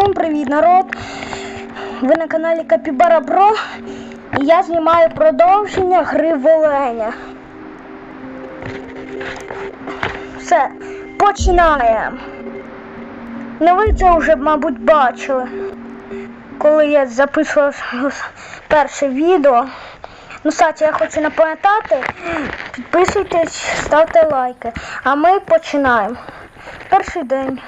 Всім привіт, народ! Ви на каналі Капібара Бро. І я знімаю продовження гри в Оленя. Все, починаємо. Ну ви це вже, мабуть, бачили, коли я записував перше відео. Ну, кстати, я хочу напам'ятати, підписуйтесь, ставте лайки. А ми починаємо. Перший день.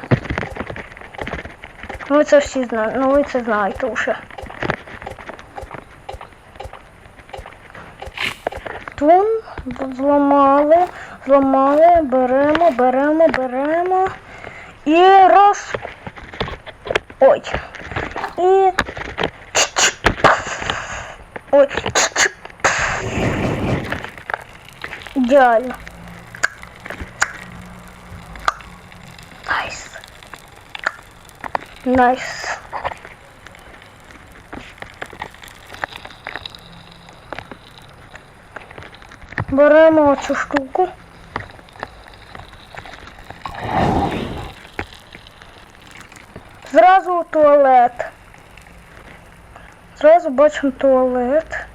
Ви це всі знаєте, ну ви це знаєте вже. Тун, зламали, зламали, беремо, беремо, беремо. І роз. Ой. І. Ой. Ідеально. Найс. Беремо оцю штуку. Зразу туалет. Зразу бачимо туалет.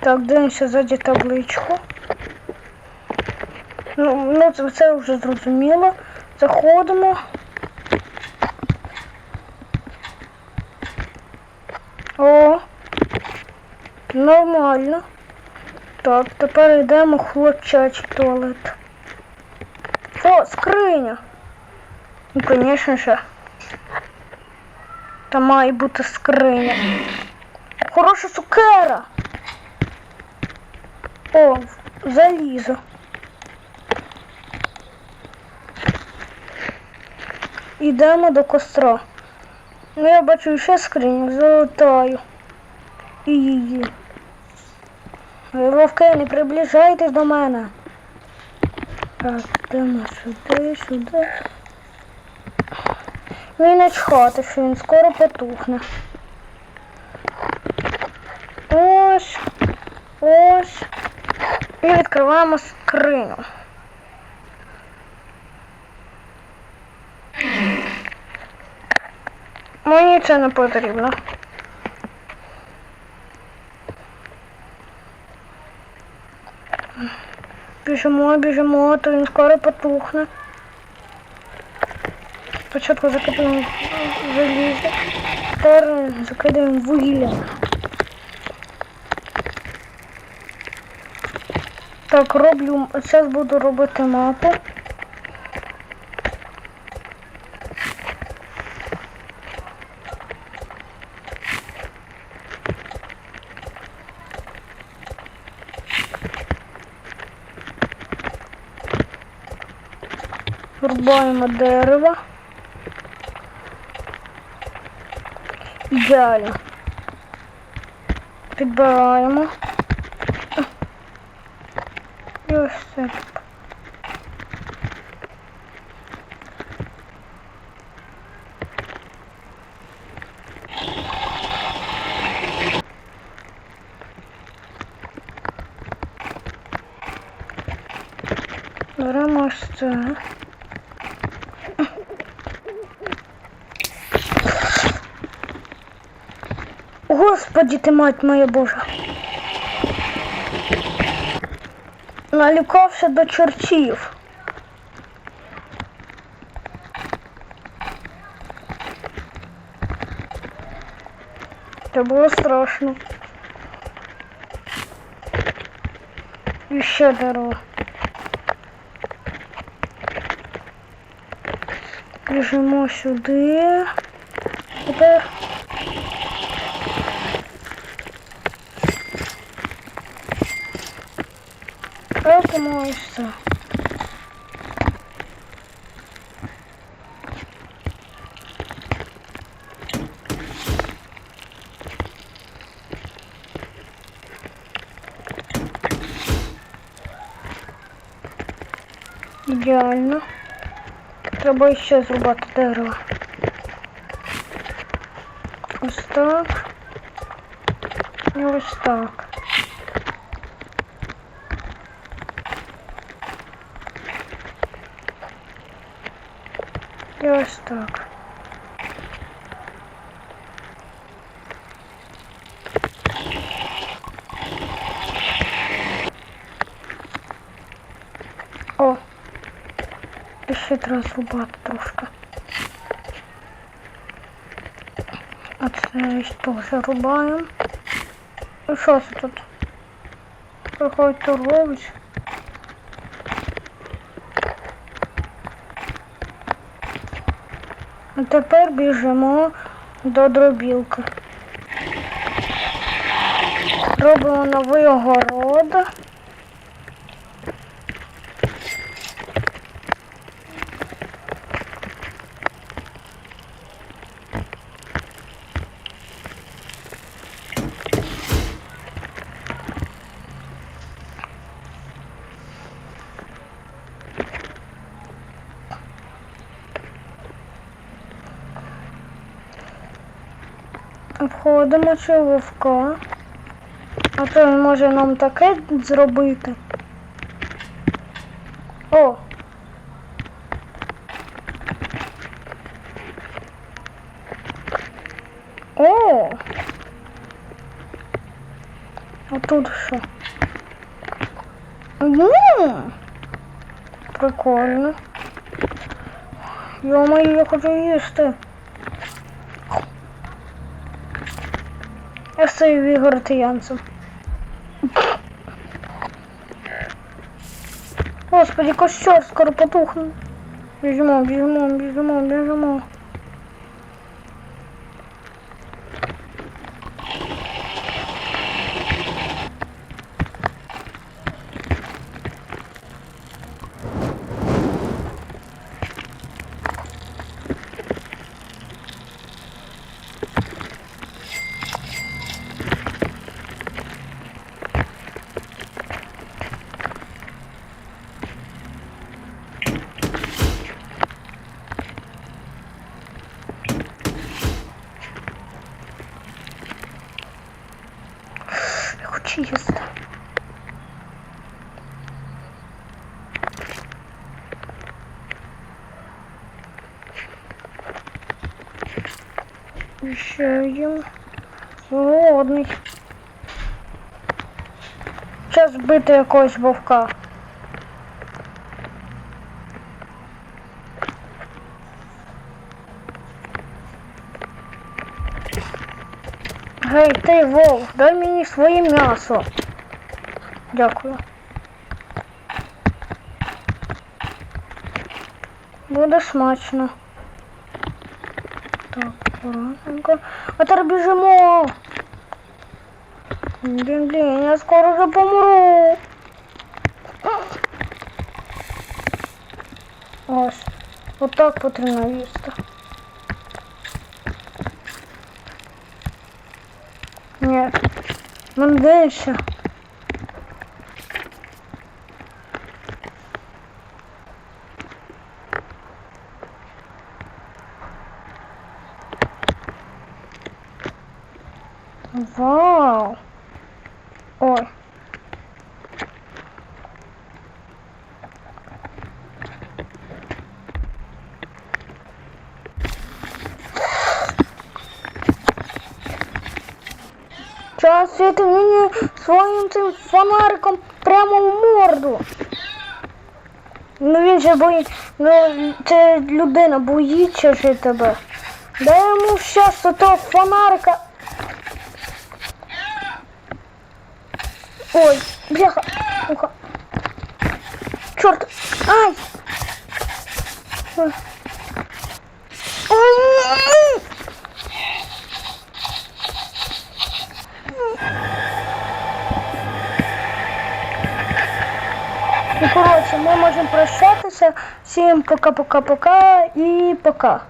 Так, дивимося ззаді табличку. Ну, ну це, це вже зрозуміло. Заходимо. О, нормально. Так, тепер йдемо хлопчачий туалет. О, скриня. Ну, звісно ж. Там має бути скриня. Хороша цукера. О, залізо. Йдемо до костра. Ну, я бачу ще скриню, золотаю. І її. Вовки, не приближайтесь до мене. Так, йдемо сюди, сюди. Мені не чхати, що він скоро потухне. Ось. Ось. І відкриваємо скриню. Мені це не потрібно. Біжимо, біжимо, то він скоро потухне. Спочатку закидаємо залізо, тепер закидаємо вугілля. Так, роблю, зараз буду робити мапу. Рубаємо дерево. Ідеально. Підбираємо. І ось це. Беремо ось це. Господи ти мать моя Божа. Налюкався до чортів. Це було страшно. І ще дерево. Біжимо сюди. Тепер Ось це. Ідеально. Треба ще зрубати дерево. Ось так. І ось так. И вот. О, еще разрубать трошка. Оценились а тоже рубаем. И что тут? Какой-то робить. А тепер біжимо до дробілки. Робимо новий огород. Обходимо цього вовка. А то він може нам таке зробити. О! О! А тут що? Ну, прикольно. Йо-моє, я хочу їсти. Я стою Ігор Тиянцем. Господи, костер скоро потухне. Біжимо, біжимо, біжимо, біжимо. Я хочу їсти. Ще їм. Голодний. Час бити якогось вовка. Гей, ти вовк, дай мені своє м'ясо. Дякую. Буде смачно. Так, аккуратненько. А тепер біжимо. Блін, блін, я скоро вже помру. Ось. Отак потрібно їсти. Ні. Нам більше. Вау. Ой. Час світить мені своїм цим фонариком прямо в морду. Ну він же боїть, ну це людина боїться же тебе. Дай йому щас того фонарика. Ой, бляха. Ну-ка. Чорт. Ай! Ой. Ну, коротше, ми можемо прощатися. Всім пока-пока-пока і пока.